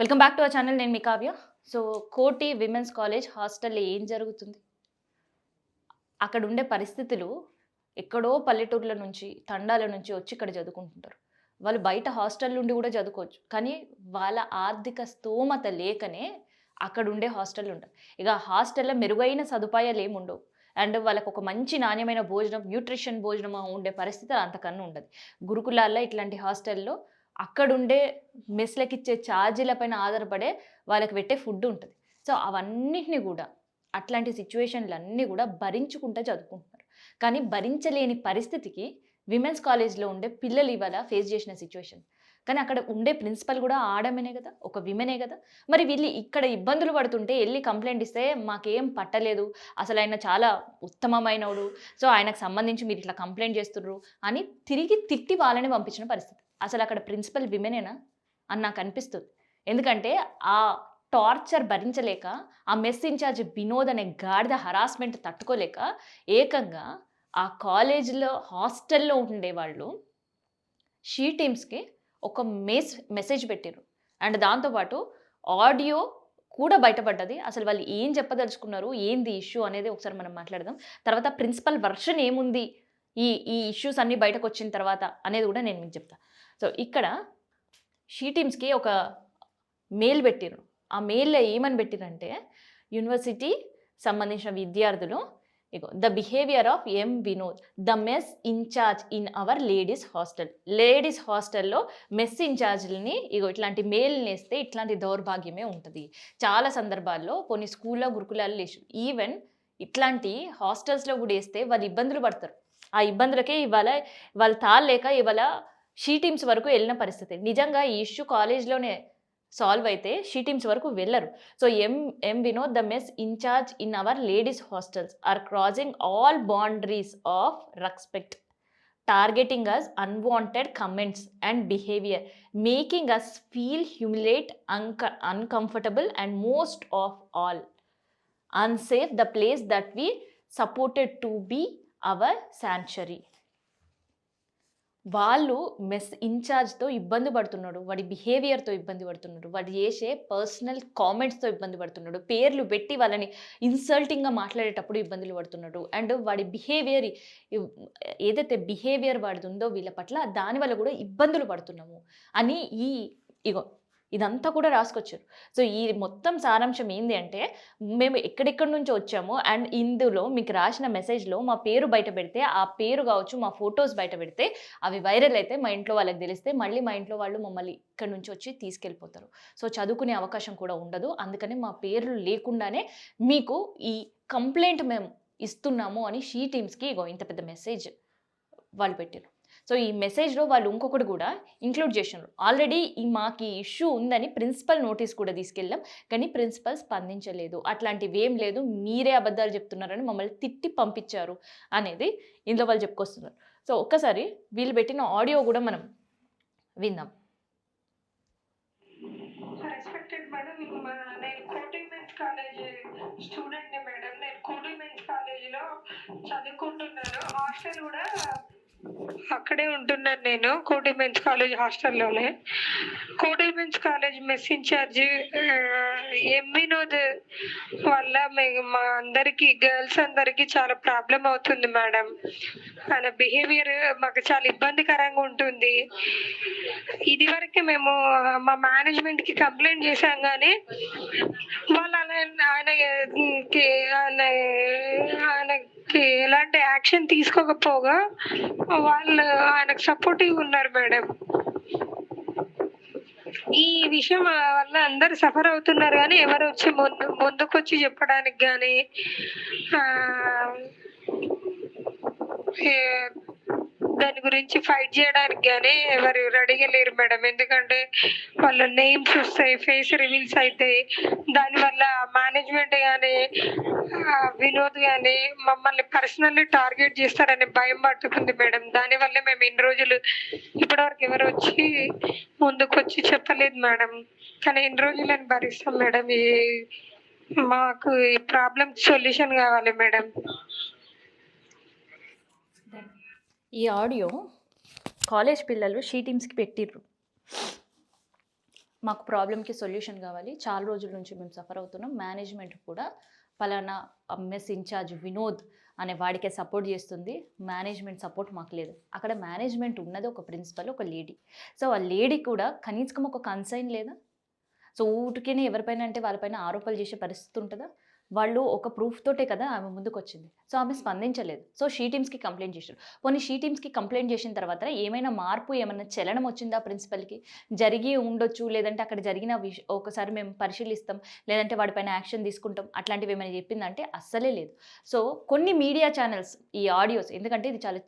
Welcome back to our channel నేను మీ Kavya. So Koti women's college హాస్టల్లో ఏం జరుగుతుంది? అక్కడ ఉండే పరిస్థితులు ఎక్కడో పల్లెటూర్ల నుంచి తండాల నుంచి వచ్చి ఇక్కడ చదువుకుంటుంటారు. వాళ్ళు బయట హాస్టల్ నుండి కూడా చదువుకోవచ్చు. కానీ వాళ్ళ ఆర్థిక స్తోమత లేకనే అక్కడ ఉండే హాస్టల్ ఉంటారు ఇక హాస్టల్లో మెరుగైన సదుపాయాలు ఏమి ఉండవు. అండ్ వాళ్ళకు ఒక మంచి నాణ్యమైన భోజనం న్యూట్రిషన్ భోజనం ఉండే పరిస్థితి అంతకన్నా ఉండదు. గురుకులాల్లో ఇట్లాంటి హాస్టల్లో అక్కడుండే మెస్లకి ఇచ్చే ఛార్జీల పైన ఆధారపడే వాళ్ళకి పెట్టే ఫుడ్ ఉంటుంది. సో అవన్నిటిని కూడా అట్లాంటి సిచ్యువేషన్లన్నీ కూడా భరించుకుంటూ చదువుకుంటున్నారు. కానీ భరించలేని పరిస్థితికి విమెన్స్ కాలేజ్లో ఉండే పిల్లలు ఇవాళ ఫేస్ చేసిన సిచ్యువేషన్. కానీ అక్కడ ఉండే ప్రిన్సిపల్ కూడా ఆడమనే కదా ఒక విమెనే కదా. మరి వీళ్ళు ఇక్కడ ఇబ్బందులు పడుతుంటే వెళ్ళి కంప్లైంట్ ఇస్తే మాకేం పట్టలేదు అసలు ఆయన చాలా ఉత్తమమైనడు సో ఆయనకు సంబంధించి మీరు ఇట్లా కంప్లైంట్ చేస్తున్నారు అని తిరిగి తిట్టి వాళ్ళని పంపించిన పరిస్థితి. అసలు అక్కడ ప్రిన్సిపల్ విమెనేనా అని నాకు అనిపిస్తుంది. ఎందుకంటే ఆ టార్చర్ భరించలేక ఆ మెస్ ఇన్ఛార్జ్ వినోద్ అనే గాడిద హరాస్మెంట్ తట్టుకోలేక ఏకంగా ఆ కాలేజీలో హాస్టల్లో ఉండేవాళ్ళు షీ టీమ్స్కి ఒక మెస్ మెసేజ్ పెట్టారు అండ్ దాంతోపాటు ఆడియో కూడా బయటపడ్డది. అసలు వాళ్ళు ఏం చెప్పదలుచుకున్నారు? ఏంది ఇష్యూ అనేది ఒకసారి మనం మాట్లాడదాం. తర్వాత ప్రిన్సిపల్ వర్షన్ ఏముంది? ఈ ఈ ఇష్యూస్ అన్నీ బయటకు వచ్చిన తర్వాత అనేది కూడా నేను మీకు చెప్తాను సో ఇక్కడ షీ టీమ్స్కి ఒక మెయిల్ పెట్టిరు ఆ మెయిల్లో ఏమని పెట్టిరంటే యూనివర్సిటీ సంబంధించిన విద్యార్థులు ఇగో the behaviour of M Vinod the mess incharge in our ladies hostel. Ladies హాస్టల్లో మెస్ ఇన్ఛార్జ్ని ఇగో ఇట్లాంటి మేల్ని నేస్తే ఇట్లాంటి దౌర్భాగ్యమే ఉంటుంది. చాలా సందర్భాల్లో కొన్ని స్కూల్లో గురుకులాలు లేచు ఈవెన్ ఇట్లాంటి హాస్టల్స్లో కూడా వేస్తే వాళ్ళు ఇబ్బందులు పడతారు. ఆ ఇబ్బందులకే ఇవాళ వాళ్ళు తాళలేక ఇవాళ షీ టీమ్స్ వరకు వెళ్ళిన పరిస్థితి. నిజంగా ఈ ఇష్యూ కాలేజ్లోనే సాల్వ్ అయితే షీ టీమ్స్ వరకు వెళ్ళరు. So M M Vinod the mess incharge in our ladies hostels are crossing all boundaries of respect targeting us unwanted comments and behaviour making us feel humiliate un uncomfortable and most of all unsafe the place that we supported to be our sanctuary వాళ్ళు mess ఇన్ఛార్జ్తో ఇబ్బంది పడుతున్నాడు. వాడి బిహేవియర్తో ఇబ్బంది పడుతున్నాడు. వాడు చేసే personal కామెంట్స్తో ఇబ్బంది పడుతున్నాడు. పేర్లు పెట్టి వాళ్ళని ఇన్సల్టింగ్గా మాట్లాడేటప్పుడు ఇబ్బందులు పడుతున్నాడు. అండ్ వాడి బిహేవియర్ ఏదైతే బిహేవియర్ వాడిది ఉందో వీళ్ళ పట్ల దానివల్ల కూడా ఇబ్బందులు పడుతున్నాము అని ఈ ఇగో ఇదంతా కూడా రాసుకొచ్చారు. సో ఈ మొత్తం సారాంశం ఏంది అంటే మేము ఎక్కడెక్కడి నుంచి వచ్చాము అండ్ ఇందులో మీకు రాసిన మెసేజ్లో మా పేరు బయట పెడితే ఆ పేరు కావచ్చు మా ఫొటోస్ బయట పెడితే అవి వైరల్ అయితే మా ఇంట్లో వాళ్ళకి తెలిస్తే మళ్ళీ మా ఇంట్లో వాళ్ళు మమ్మల్ని ఇక్కడ నుంచి వచ్చి తీసుకెళ్ళిపోతారు. సో చదువుకునే అవకాశం కూడా ఉండదు. అందుకని మా పేర్లు లేకుండానే మీకు ఈ కంప్లైంట్ మేము ఇస్తున్నాము అని షీ టీమ్స్కి ఇగో ఇంత పెద్ద మెసేజ్ వాళ్ళు పెట్టారు సో ఈ మెసేజ్లో వాళ్ళు ఇంకొకటి కూడా ఇంక్లూడ్ చేసినారు. ఆల్రెడీ ఈ మాకు ఈ ఇష్యూ ఉందని ప్రిన్సిపల్ నోటీస్ కూడా తీసుకెళ్ళాం. కానీ ప్రిన్సిపల్ స్పందించలేదు. అట్లాంటివి ఏం లేదు. మీరే అబద్ధాలు చెప్తున్నారని మమ్మల్ని తిట్టి పంపించారు అనేది ఇందులో వాళ్ళు చెప్పుకొస్తున్నారు. సో ఒక్కసారి వీళ్ళు పెట్టిన ఆడియో కూడా మనం విందాం. రెస్పెక్టెడ్ మేడం నేను కాలేజ్ మేడం నేను కోటి మెన్స్ కాలేజీలో చదువుకుంటున్నాను. హాస్టల్ కూడా అక్కడే ఉంటున్నాను నేను కోటి మెన్స్ కాలేజ్ హాస్టల్లోనే. Koti men's college mess incharge M Vinod వల్ల మేము మా అందరికి గర్ల్స్ అందరికి చాలా ప్రాబ్లం అవుతుంది మేడం. ఆయన బిహేవియర్ మాకు చాలా ఇబ్బందికరంగా ఉంటుంది. ఇది వరకే మేము మా మేనేజ్మెంట్కి కంప్లైంట్ చేశాం కానీ వాళ్ళు అలా ఆయన ఆయన ఆయనకి ఎలాంటి యాక్షన్ తీసుకోకపోగా వాళ్ళు ఆయనకు సపోర్టివ్ ఉన్నారు మేడం. ఈ విషయం వల్ల అందరు సఫర్ అవుతున్నారు కానీ ఎవరు వచ్చి ముందు ముందుకు వచ్చి చెప్పడానికి కానీ దాని గురించి ఫైట్ చేయడానికి కానీ ఎవరు రెడీగా లేరు మేడం. ఎందుకంటే వాళ్ళ నేమ్స్ వస్తాయి ఫేస్ రివీల్స్ అవుతాయి దానివల్ల మేనేజ్మెంట్ కానీ వినోద్ కానీ మమ్మల్ని పర్సనల్లీ టార్గెట్ చేస్తారని భయం పట్టుకుంది మేడం. దానివల్ల మేము ఇన్ని రోజులు ఇప్పటివరకు ఎవరు వచ్చి ముందుకు వచ్చి చెప్పలేదు మేడం. కానీ ఇన్ని రోజులు నేను భరిస్తాం మేడం. ఈ మాకు ఈ ప్రాబ్లం సొల్యూషన్ కావాలి మేడం. ఈ ఆడియో కాలేజ్ పిల్లలు షీ టీమ్స్కి పెట్టిర్రు. మాకు ప్రాబ్లమ్కి సొల్యూషన్ కావాలి. చాలా రోజుల నుంచి మేము సఫర్ అవుతున్నాం. మేనేజ్మెంట్ కూడా ఫలానా మెస్ ఇన్ఛార్జ్ వినోద్ అనే వాడికే సపోర్ట్ చేస్తుంది. మేనేజ్మెంట్ సపోర్ట్ మాకు లేదు. అక్కడ మేనేజ్మెంట్ ఉన్నది ఒక ప్రిన్సిపల్ ఒక లేడీ. సో ఆ లేడీ కూడా కనీసం ఒక కన్సైన్ లేదా? సో ఊటికనే ఎవరిపైన అంటే వాళ్ళపైన ఆరోపణలు చేసే పరిస్థితి ఉంటుందా? వాళ్ళు ఒక ప్రూఫ్ తోటే కదా ఆమె ముందుకు వచ్చింది సో ఆమె స్పందించలేదు. సో షీ టీమ్స్కి కంప్లైంట్ చేశారు. పోనీ షీ టీమ్స్కి కంప్లైంట్ చేసిన తర్వాత ఏమైనా మార్పు ఏమైనా చలనం వచ్చిందా ప్రిన్సిపల్కి జరిగి ఉండొచ్చు లేదంటే అక్కడ జరిగిన విష ఒకసారి మేము పరిశీలిస్తాం లేదంటే వాడిపైన యాక్షన్ తీసుకుంటాం అట్లాంటివి ఏమైనా చెప్పిందంటే అస్సలే లేదు. సో కొన్ని మీడియా ఛానల్స్ ఈ ఆడియోస్ ఎందుకంటే ఇది చాలా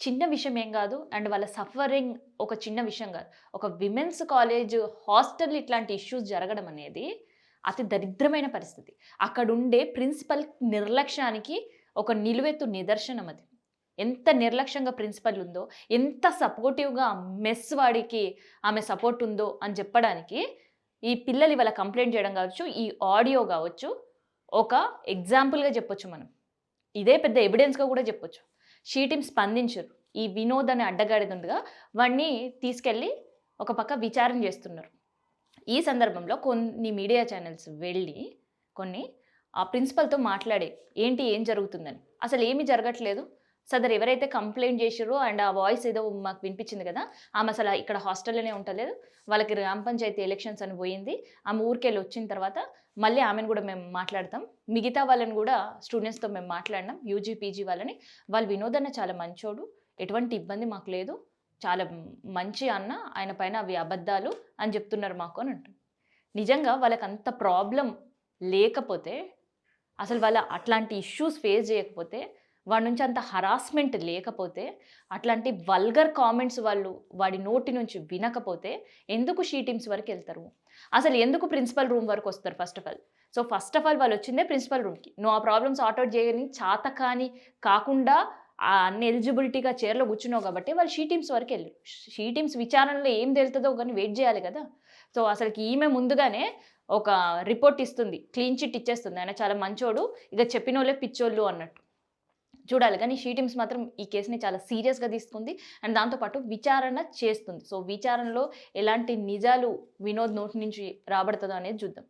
చిన్న విషయం ఏం కాదు అండ్ వాళ్ళ సఫరింగ్ ఒక చిన్న విషయం కాదు. ఒక విమెన్స్ కాలేజ్ హాస్టల్ ఇట్లాంటి ఇష్యూస్ జరగడం అనేది అతి దరిద్రమైన పరిస్థితి. అక్కడ ఉండే ప్రిన్సిపల్ నిర్లక్ష్యానికి ఒక నిలువెత్తు నిదర్శనం అది. ఎంత నిర్లక్ష్యంగా ప్రిన్సిపల్ ఉందో ఎంత సపోర్టివ్గా మెస్ వాడికి ఆమె సపోర్ట్ ఉందో అని చెప్పడానికి ఈ పిల్లలు ఇవాళ కంప్లైంట్ చేయడం కావచ్చు ఈ ఆడియో కావచ్చు ఒక ఎగ్జాంపుల్గా చెప్పొచ్చు మనం. ఇదే పెద్ద ఎవిడెన్స్గా కూడా చెప్పొచ్చు. షీటీం స్పందించరు. ఈ వినోద్ అనే అడ్డగాడిది వాడిని తీసుకెళ్ళి ఒక పక్క విచారణ చేస్తున్నారు. ఈ సందర్భంలో కొన్ని మీడియా ఛానల్స్ వెళ్ళి కొన్ని ఆ ప్రిన్సిపల్తో మాట్లాడే ఏంటి ఏం జరుగుతుందని? అసలు ఏమీ జరగట్లేదు. సదరు ఎవరైతే కంప్లైంట్ చేసారో అండ్ ఆ వాయిస్ ఏదో మాకు వినిపించింది కదా ఆమె అసలు ఇక్కడ హాస్టల్లోనే ఉండలేదు. వాళ్ళకి గ్రామ పంచాయతీ ఎలక్షన్స్ అని పోయింది. ఆమె ఊరికెళ్ళి వచ్చిన తర్వాత మళ్ళీ ఆమెను కూడా మేము మాట్లాడతాం. మిగతా వాళ్ళని కూడా స్టూడెంట్స్తో మేము మాట్లాడినాం. యూజీ పీజీ వాళ్ళని. వాళ్ళు వినోదన్న చాలా మంచోడు. ఎటువంటి ఇబ్బంది మాకు లేదు. చాలా మంచి అన్న ఆయన పైన అవి అబద్ధాలు అని చెప్తున్నారు మాకు అని అంటుంది నిజంగా వాళ్ళకి అంత ప్రాబ్లం లేకపోతే అసలు వాళ్ళ అట్లాంటి ఇష్యూస్ ఫేస్ చేయకపోతే వాడి నుంచి అంత హరాస్మెంట్ లేకపోతే అట్లాంటి వల్గర్ కామెంట్స్ వాళ్ళు వాడి నోటి నుంచి వినకపోతే ఎందుకు షీ టీమ్స్ వరకు వెళ్తారు? అసలు ఎందుకు ప్రిన్సిపల్ రూమ్ వరకు వస్తారు first of all so first of all వాళ్ళు వచ్చిందే ప్రిన్సిపల్ రూమ్కి నువ్వు ఆ ప్రాబ్లమ్స్ అవుట్ చేయని చాత కానీ కాకుండా అన్ని ఎలిజిబిలిటీగా చైర్లో కూర్చున్నావు కాబట్టి వాళ్ళు షీ టీమ్స్ వరకు వెళ్ళారు. షీ టీమ్స్ విచారణలో ఏం తెలుతుందో కానీ వెయిట్ చేయాలి కదా. సో అసలుకి ఈమె ముందుగానే ఒక రిపోర్ట్ ఇస్తుంది. క్లీన్ చిట్ ఇచ్చేస్తుంది. ఆయన చాలా మంచోడు. ఇక చెప్పిన వాళ్ళే పిచ్చోళ్ళు అన్నట్టు. చూడాలి. కానీ షీ టీమ్స్ మాత్రం ఈ కేసుని చాలా సీరియస్గా తీసుకుంది. అండ్ దాంతోపాటు విచారణ చేస్తుంది. సో విచారణలో ఎలాంటి నిజాలు వినోద్ నోటి నుంచి రాబడుతుందో అనేది చూద్దాం.